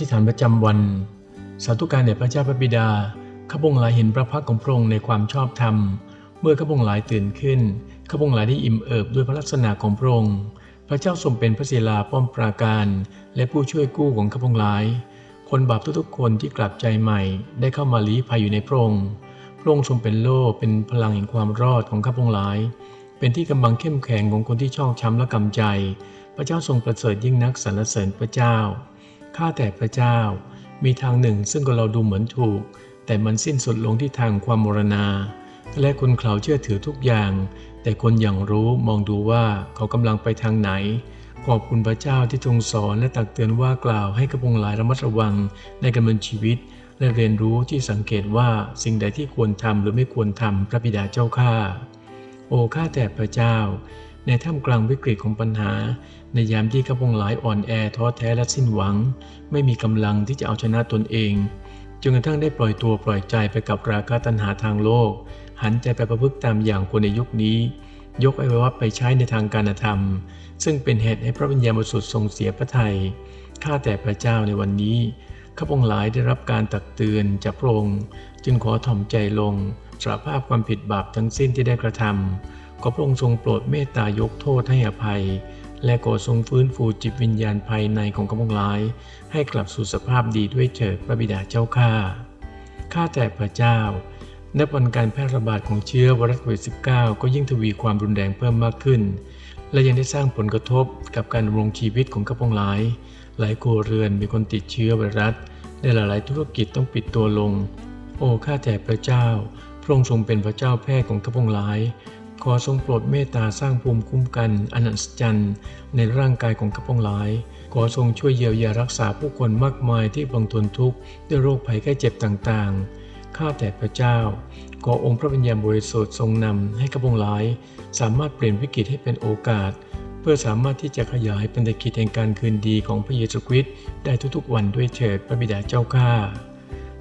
ธิษฐานประจำวัน สาธุการแด่พระเจ้าพระบิดา ข้าพงหลายเห็นพระพักของพระองค์ในความชอบธรรม เมื่อข้าพงหลายตื่นขึ้น ข้าพงหลายได้อิ่มเอิบด้วยพระลักษณะของพระองค์ พระเจ้าทรงเป็นพระศิลาป้อมปราการ และผู้ช่วยกู้ของข้าพงหลาย คนบาปทุกๆคนที่กลับใจใหม่ ได้เข้ามาลี้ภัยอยู่ในพระองค์ พระองค์ทรงเป็นโล่เป็นพลังแห่งความรอดของข้าพงหลาย เป็นที่กำบังเข้มแข็งของคนที่ชอกช้ำและกำใจ พระเจ้าทรงประเสริฐยิ่งนักสรรเสริญพระเจ้า ข้าแต่พระเจ้า มีทางหนึ่งซึ่งก็เราดูเหมือนถูก แต่มันสิ้นสุดลงที่ทางความมรณา และคนเขาเชื่อถือทุกอย่าง แต่คนอย่างรู้มองดูว่าเขากำลังไปทางไหน ขอบคุณพระเจ้าที่ทรงสอนและตักเตือนว่ากล่าวให้กระพงหลายระมัดระวังในการดำเนินชีวิต และเรียนรู้ที่สังเกตว่าสิ่งใดที่ควรทำหรือไม่ควรทำพระบิดาเจ้าข้าโอ้ข้าแต่พระเจ้า ในท่ามกลางวิกฤตของปัญหา ในยามที่ข้าพงหลายอ่อนแอท้อแท้และสิ้นหวัง ไม่มีกำลังที่จะเอาชนะตนเองจนกระทั่งได้ปล่อยตัวปล่อยใจไปกับราคะตัณหาทางโลก หันใจไปประพฤติตามอย่างคนในยุคนี้ ยกไอ้วัไปใช้ในทางการธรรม ซึ่งเป็นเหตุให้พระวิญญาณบริสุทธิ์ทรงเสียพระทัยข้าแต่พระเจ้าในวันนี้ข้าพงหลายได้รับการตักเตือนจากพระองค์จึงขอถ่อมใจลงสารภาพความผิดบาปทั้งสิ้นที่ได้กระทำ ขอพระองค์ทรงโปรดเมตตายกโทษให้อภัย และขอทรงฟื้นฟูจิตวิญญาณภายในของข้าพงหลาย ให้กลับสู่สภาพดีด้วยเถิดพระบิดาเจ้าข้าข้าแต่พระเจ้านับวันการแพร่ระบาดของเชื้อไวรัสโควิด -19 ก็ยิ่งทวีความรุนแรงเพิ่มมากขึ้น และยังได้สร้างผลกระทบกับการดำรงชีวิตของข้าพงหลาย หลายครัวเรือนมีคนติดเชื้อไวรัสและหลายๆ ธุรกิจต้องปิดตัวลง โอ้ข้าแต่พระเจ้า พระองค์ทรงเป็นพระเจ้าแพทย์ของข้าพงหลาย ขอทรงโปรดเมตตาสร้างภูมิคุ้มกันอนันตจันในร่างกายของข้าพงหลาย ขอทรงช่วยเยียวยารักษาผู้คนมากมายที่บังทนทุกข์ด้วยโรคภัยไข้เจ็บต่างๆ ข้าแต่พระเจ้า ขอองค์พระวิญญาณบริสุทธิ์ทรงนำให้ข้าพงหลาย สามารถเปลี่ยนวิกฤตให้เป็นโอกาส เพื่อสามารถที่จะขยายเป็นตะกิจแห่งการคืนดีของพระเยซูคริสต์ได้ทุกๆวันด้วยเถิดพระบิดาเจ้าข้า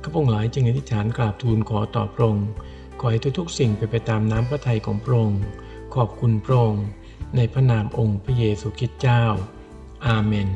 ข้าพงหลายจึงอธิษฐานกราบทูลขอต่อพระองค์ ขอให้ทุกๆ สิ่งเป็นไปตามน้ำพระทัยของพระองค์ ขอบคุณพระองค์ในพระนามองค์พระเยซูคริสต์เจ้า อาเมน